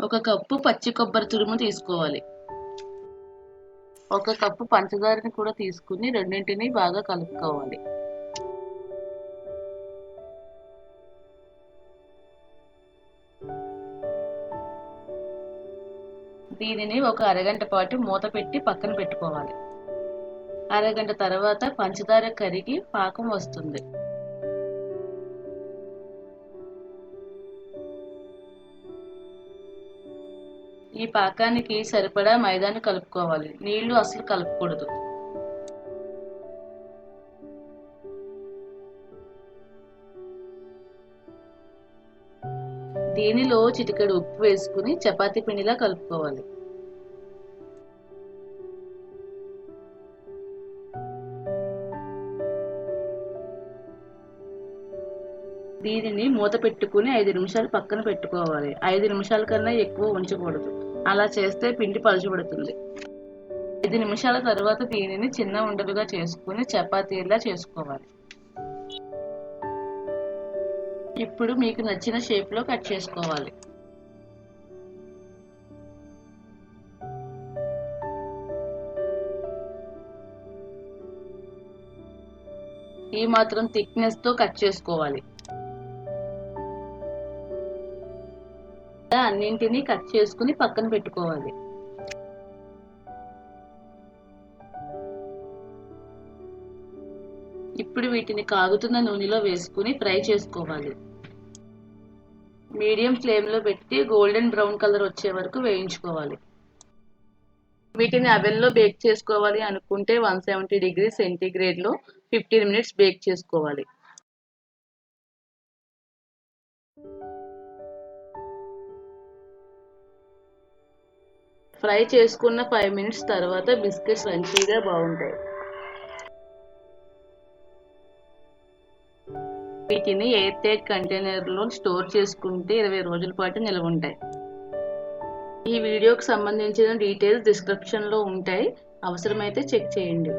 ఒక కప్పు పచ్చి కొబ్బరి తురుము తీసుకోవాలి. ఒక కప్పు పంచదారని కూడా తీసుకుని రెండింటిని బాగా కలుపుకోవాలి. దీనిని ఒక అరగంట పాటు మూత పెట్టి పక్కన పెట్టుకోవాలి. అరగంట తర్వాత పంచదార కరిగి పాకం వస్తుంది. ఈ పాకానికి సరిపడా మైదాని కలుపుకోవాలి. నీళ్ళు అసలు కలపకూడదు. దీనిలో చిటికెడు ఉప్పు వేసుకుని చపాతీ పిండిలా కలుపుకోవాలి. దీనిని మూత పెట్టుకుని ఐదు నిమిషాలు పక్కన పెట్టుకోవాలి. ఐదు నిమిషాల కన్నా ఎక్కువ ఉంచకూడదు. అలా చేస్తే పిండి పలుచబడుతుంది. ఐదు నిమిషాల తర్వాత దీనిని చిన్న ఉండలుగా చేసుకుని చపాతీలా చేసుకోవాలి. ఇప్పుడు మీకు నచ్చిన షేప్లో కట్ చేసుకోవాలి. ఈ మాత్రం థిక్నెస్తో కట్ చేసుకోవాలి. అన్నింటినీ కట్ చేసుకుని పక్కన పెట్టుకోవాలి. ఇప్పుడు వీటిని కాగుతున్న నూనెలో వేసుకుని ఫ్రై చేసుకోవాలి. మీడియం ఫ్లేమ్లో పెట్టి గోల్డెన్ బ్రౌన్ కలర్ వచ్చే వరకు వేయించుకోవాలి. వీటిని అవెన్లో బేక్ చేసుకోవాలి అనుకుంటే వన్ సెవెంటీ డిగ్రీ సెంటీగ్రేడ్లో ఫిఫ్టీన్ మినిట్స్ బేక్ చేసుకోవాలి. ఫ్రై చేసుకున్న ఫైవ్ మినిట్స్ తర్వాత బిస్కెట్స్ క్రంచీగా బాగుంటాయి. వీటిని ఎయిర్ టైట్ కంటైనర్లో స్టోర్ చేసుకుంటే ఇరవై రోజుల పాటు నిల్వ ఉంటాయి. ఈ వీడియోకి సంబంధించిన డీటెయిల్స్ డిస్క్రిప్షన్లో ఉంటాయి. అవసరమైతే చెక్ చేయండి.